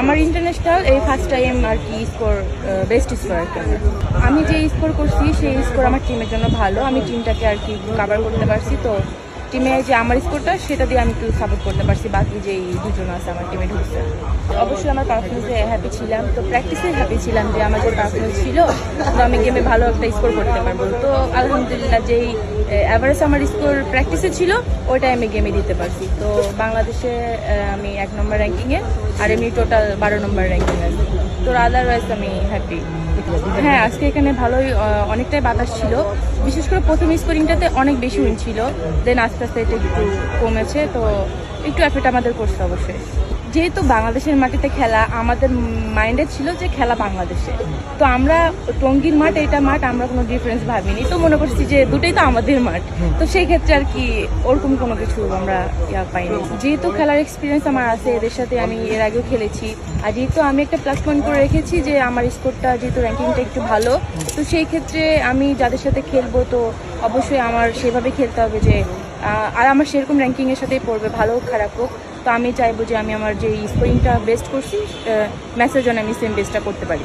আমার ইন্টারন্যাশনাল এই first time আর কি স্কোর বেস্ট স্কোর আর কি আমি যে স্কোর করছি, সেই স্কোর আমার টিমের জন্য ভালো। আমি টিমটাকে আর কি কাভার করতে পারছি। তো টিমে যে আমার স্কোরটা সেটা দিয়ে আমি একটু সাপোর্ট করতে পারছি। বাকি যেই দুজন আছে, আমার টিমে ঢুকছে। অবশ্যই আমার পারফরমেন্সে হ্যাপি ছিলাম। তো প্র্যাকটিসে হ্যাপি ছিলাম যে আমার যে পারফরমেন্স ছিল, তো আমি গেমে ভালো একটা স্কোর করতে পারব। তো আলহামদুলিল্লাহ, যেই অ্যাভারেজ আমার স্কোর প্র্যাকটিসে ছিল ওটাই আমি গেমে দিতে পারছি। তো বাংলাদেশে আমি এক নম্বর র্যাঙ্কিংয়ে আর এমনি টোটাল বারো নম্বর র্যাঙ্কিং আছে। তো আদারওয়াইজ আমি হ্যাপি হ্যাঁ আজকে এখানে ভালোই অনেকটাই বাতাস ছিল। বিশেষ করে প্রথম স্কোরিংটাতে অনেক বেশি উইন ছিল। দেন আস্তে আস্তে এটা একটু কমেছে, তো একটু এফেক্ট আমাদের করছে অবশ্যই। যেহেতু বাংলাদেশের মাটিতে খেলা, আমাদের মাইন্ডে ছিল যে খেলা বাংলাদেশে। তো আমরা টঙ্গীর মাঠ, এটা মাঠ, আমরা কোনো ডিফারেন্স ভাবিনি। তো মনে করছি যে দুটোই তো আমাদের মাঠ। তো সেই ক্ষেত্রে আর কি ওরকম কোনো কিছু আমরা ইয়া পাইনি। যেহেতু খেলার এক্সপিরিয়েন্স আমার আছে, এদের সাথে আমি এর আগেও খেলেছি। আর যেহেতু আমি একটা প্লাস পয়েন্ট করে রেখেছি যে আমার স্কোরটা যেহেতু র্যাঙ্কিংটা একটু ভালো। তো সেই ক্ষেত্রে আমি যাদের সাথে খেলব, তো অবশ্যই আমার সেভাবে খেলতে হবে যে আর আমার সেরকম র্যাঙ্কিংয়ের সাথেই পড়বে, ভালো হোক, খারাপ হোক। তো আমি চাইব যে আমি আমার যে স্কোরিংটা বেস্ট করছি ম্যাচের জন্য আমি সেম বেস্টটা করতে পারি।